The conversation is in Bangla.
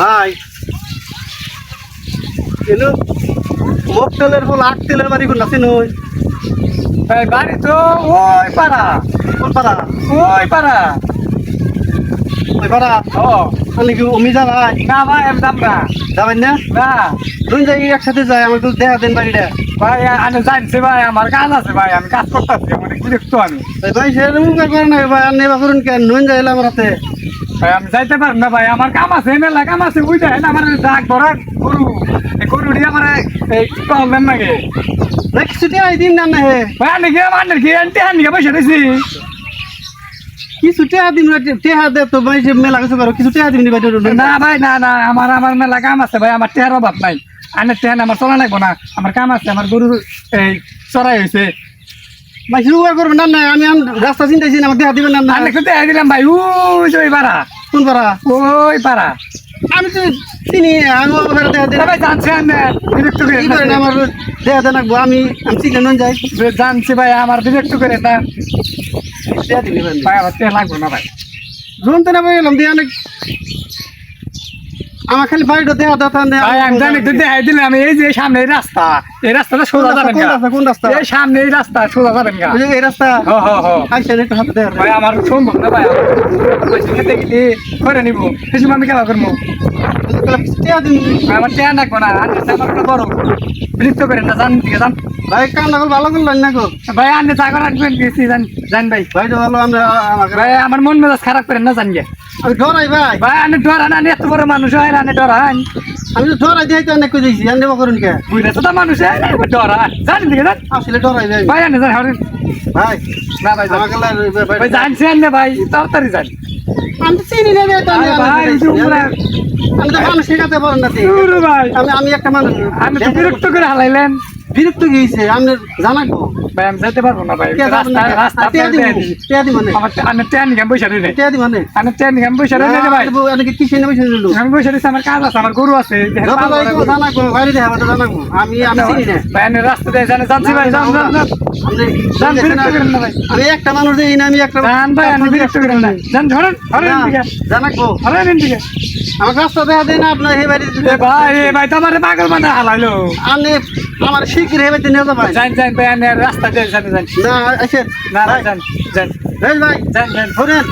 ভাই। এলো মকটেলের ফুল আট তেলের বাড়ি কোন নই ভাই বাড়ি তো ওই পাড়া। কোন পাড়া? ওই পাড়া। ওই পাড়া? ও। তাহলে কি অমি যা ভাই না ভাই আমি দাম না। যাবেন না? না। দুই জায়গায় একসাথে যাই আমাকে তো দেখা দেন বাড়িটা। ভাই আমি জানছি ভাই আমার কাজ আছে ভাই আমি কাজ করতেছি অনেক বিরক্ত আমি। ভাই সেরকম করে না ভাই আর নেবা করুন কেন? নুন যাইলে আমার হাতে ভাই আমি যাইতে পারব না ভাই আমার কাম আছে মেলা কাম আছে বুঝতে না আমার ডাক ধরা গরু এই গরু আমার এই প্রবলেম নাকি? না কিছুতে দিন না না হে ভাই আনি আমার কি আনতে আনি কি পয়সা দিছি কিছু টেহা দিন টেহা দে তো ভাই মেলা কিছু করো কিছু টেহা দিবনি ভাই না ভাই না না আমার আমার মেলা কাম আছে ভাই আমার টেহার অভাব নাই। আনের টেহান আমার চলা লাগবো না। আমার কাম আছে আমার গরু এই চড়াই হয়েছে। ভাই শুরু করবেন না না আমি আম রাস্তা চিন্তাইছি না দেখা দিবেন না আনে কিন্তু দিলাম ভাই ওই পাড়া। কোন পাড়া? ওই পাড়া। আমি তো চিনি আমি দেখা ভাই জানছি কি করেন? আমার দেখা দেন আমি আমি চিকেন নুন যাই। জানছি ভাই আমার বিরক্ত করে না দেখা ভাই আমার লাগবো না ভাই। জোন তো না ভাই দিয়ে অনেক আমার খালি বাড়িটা দেখা দাতা ভাই আমি জানি তুই দেখাই দিলে আমি এই যে সামনে এই রাস্তা এই রাস্তাটা সোজা যাবেন কোন রাস্তা কোন রাস্তা? এই সামনে এই রাস্তা সোজা যাবেন গা। এই রাস্তা। হ হ হ। আইসা একটু হাতে দেখা ভাই আমার সম্ভব না ভাই আমার দেখলি করে নিব কিছু আমি কেন করব। আমার টেয়া না আনতে আমার বড়। বিরক্ত করেন না জান দিকে জান ভাই কান্না করে ভালো করলেন না গো ভাই আনতে চাকর রাখবেন গেছি জান জান ভাই। ভাই তো ভালো আমরা আমাকে ভাই আমার মন মেজাজ খারাপ করেন না জান গে আমি ডরাই ভাই। ভাই আনে ডরান আনে এত বড় মানুষ হয় আনে ডরান আমি তো ডরাই দিয়ে তো অনেক কই দিয়েছি আমি দেবো করুন কে? বুঝলে তো মানুষ হয় না ডরান জান দিকে জান। আসলে ডরাই ভাই। ভাই আনে জান হরেন ভাই না ভাই জান। আমাকে ভাই- ভাই। জানছি আনে ভাই তাড়াতাড়ি জান। আমি চিনি না ভাই, তো আমি- তো মানুষ শেখাতে পারেন না আমি আমি একটা মানুষ। আমি তো বিরক্ত করে হালাইলেন। বিরক্ত গিয়েছে আমি জানাব। ভাই আমি যেতে পারব না ভাই। কে যাবেন না? রাস্তা রাস্তা আর টিয়া আপনার দিব, দেয়া দিই। টিয়া দিব না। আমার নিগাম টিয়া দিব না। নিগাম রে ভাই। কিসে। আমি কাজ আছে গরু আছে। বাইরে তো। আমি আমি চিনি না। ভাই আমি রাস্তা দিয়ে জানে ভাই বিরক্ত করেন না ভাই। আমি একটা মানুষ দেখি না আমি একটা যান ভাই আমি বিরক্ত করেন না। যান ধরেন ধরেন দিকে জানাব। ধরেন দিকে আমার রাস্তা দেখা দেয় না আপনার বাড়ি ভাই পাগল বানা হালাইলো। আমার শিগগির হে বাড়িতে নিয়ে যাবেন যান যান ভাই রাস্তা দিয়ে যান না আছে না যান যান। ভাই যান যান। ধরেন।